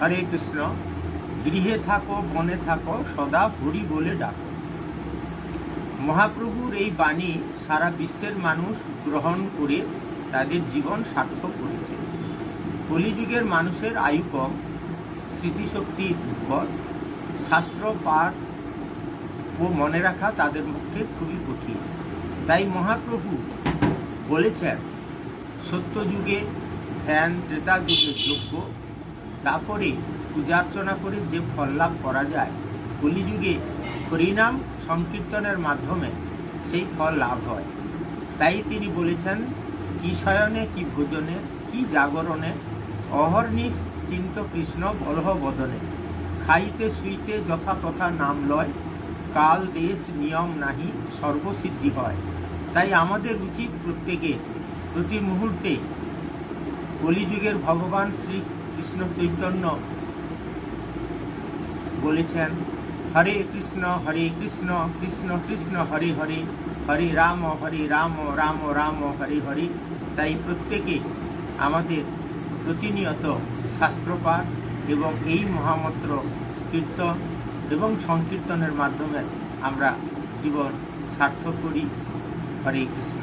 হরে কৃষ্ণ, গৃহে থাকো, বনে থাকো, সদা হরি বলে ডাকো। মহাপ্রভুর এই বাণী সারা বিশ্বের মানুষ গ্রহণ করে তাদের জীবন সার্থক করেছে। কলিযুগের মানুষের আয়ু কম, স্মৃতিশক্তি দুর্বল শাস্ত্র, পাঠ ও মনে রাখা তাদের পক্ষে খুবই কঠিন। তাই মহাপ্রভু বলেছেন, সত্যযুগে ধ্যান ত্রেতা যুগের যোগ্য তারপরে পূজার্চনা করে, যে ফল লাভ করা যায়। কলিযুগে হরিনাম সংকীর্তনের মাধ্যমে সেই ফল লাভ হয়। তাই তিনি বলেছেন, কি শয়নে, কি ভোজনে, কি জাগরণে অহর্নিশ চিন্ত কৃষ্ণ বলহ বদনে খাইতে শুইতে যথা তথা নাম লয়, কাল দেশ নিয়ম নাহি, সর্বসিদ্ধি হয়। তাই আমাদের উচিত প্রত্যেকে প্রতি মুহূর্তে কলিযুগের ভগবান শ্রী কৃষ্ণ চৈতন্য বলেছেন, হরে কৃষ্ণ হরে কৃষ্ণ কৃষ্ণ কৃষ্ণ, হরে হরে হরে রাম হরে রাম রাম রাম, হরে হরে। তাই প্রত্যেকে আমাদের প্রতিনিয়ত শাস্ত্রপাঠ এবং এই মহামন্ত্র কীর্তন এবং সংকীর্তনের মাধ্যমে আমরা জীবন সার্থক করি। হরে কৃষ্ণ।